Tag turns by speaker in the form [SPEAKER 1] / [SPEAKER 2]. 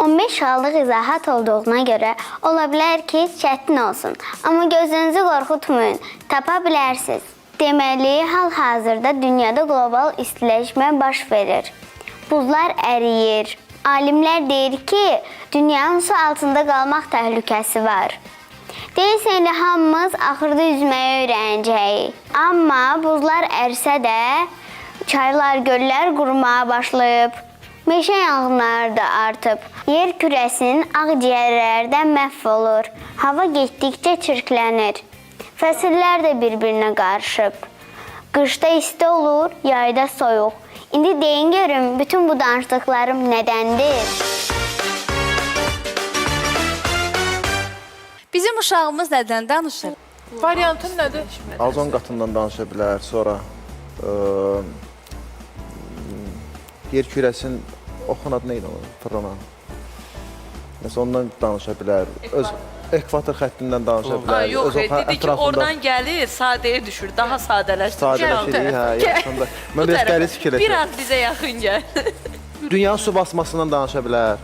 [SPEAKER 1] 15 şallıq izahat olduğuna görə ola bilər ki, çətin olsun. Amma gözünüzü qorxutmayın, tapa bilərsiniz. Deməli, hal-hazırda dünyada qlobal istiləşmə baş verir. Buzlar əriyir. Alimlər deyir ki, dünyanın su altında qalmaq təhlükəsi var. Deyirsən elə hamımız axırda üzməyi öyrənəcəyik. Amma buzlar ərsə də çaylar, göllər qurumağa başlayıb. Meşə yanğınları da artıb. Yer kürəsinin ağciyərlərdən məhv olur. Hava getdikcə çirklənir. Fəsillər də bir-birinə qarışıb. Qışda isti olur, yayda soyuq. İndi deyin görüm, bütün bu danışdıqlarım nədəndir?
[SPEAKER 2] Bizim uşağımız nədən danışır?
[SPEAKER 3] Variantın nədir?
[SPEAKER 4] Ozon qatından danışa bilər, sonra ə, yer kürəsinin oxun adı nə idi onun? Fırlanan. Məsələn ondan danışa bilər. Öz ekvator xəttindən danışa bilər.
[SPEAKER 3] Ay, yox,
[SPEAKER 4] öz
[SPEAKER 3] dedi ki, oradan gəlir, sadəyə düşür, daha sadələşdir.
[SPEAKER 4] sadələşir. Hə, yaxşında.
[SPEAKER 3] Bu
[SPEAKER 4] Mən fikirləşirəm.
[SPEAKER 3] Biraz bizə yaxın gəl.
[SPEAKER 4] Dünyanın su basmasından danışa bilər.